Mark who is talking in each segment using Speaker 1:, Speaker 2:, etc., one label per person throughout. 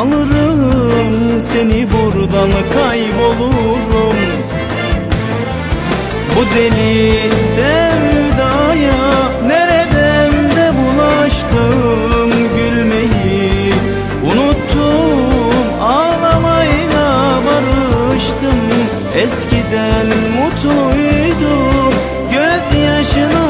Speaker 1: Alırım seni buradan kaybolurum. Bu deli sevdaya nereden de bulaştım gülmeyi. Unuttum ağlamayla barıştım. Eskiden mutluydum gözyaşına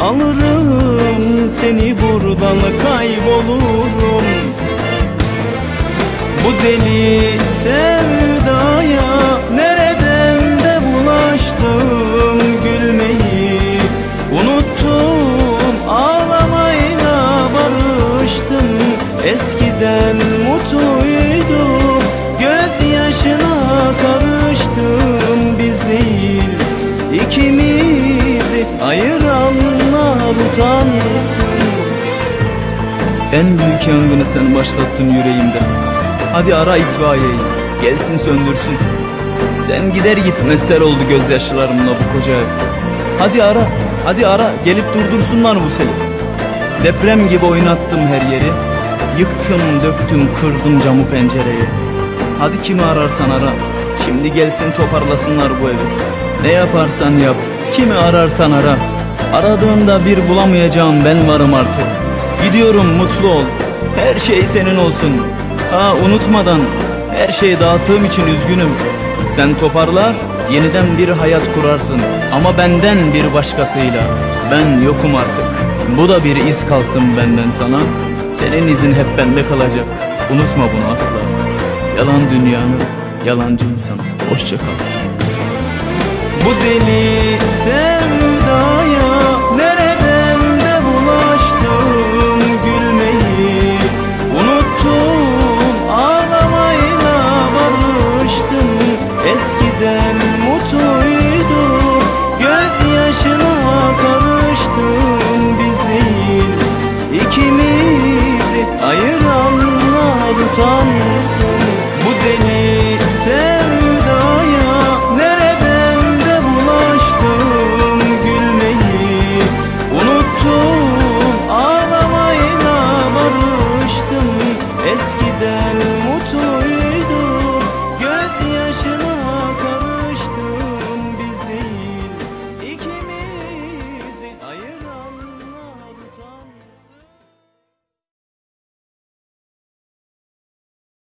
Speaker 1: Alırım seni buradan kaybolurum. Bu deli sevdaya nereden de bulaştım gülmeyi. Unuttum ağlamayla barıştım. Eskiden mutluydum gözyaşına karıştım. Biz değil ikimizi ayıranlar utansın. En büyük yangını sen başlattın yüreğimde. Hadi ara itfaiyeyi gelsin söndürsün. Sen gider gitmez sel oldu gözyaşlarımla bu koca ev. Hadi ara hadi ara gelip durdursunlar bu seli. Deprem gibi oynattım her yeri. Yıktım döktüm kırdım camı pencereyi. Hadi kimi ararsan ara Şimdi gelsin toparlasınlar bu evi. Ne yaparsan yap Kimi ararsan ara. Aradığında bir bulamayacağım ben varım artık. Gidiyorum mutlu ol. Her şey senin olsun. Ha unutmadan. Her şeyi dağıttığım için üzgünüm. Sen toparlar Yeniden bir hayat kurarsın. Ama benden bir başkasıyla. Ben yokum artık. Bu da bir iz kalsın benden sana. Senin izin hep bende kalacak. Unutma bunu asla. Yalan dünyanı Yalancı insan Hoşça kal bu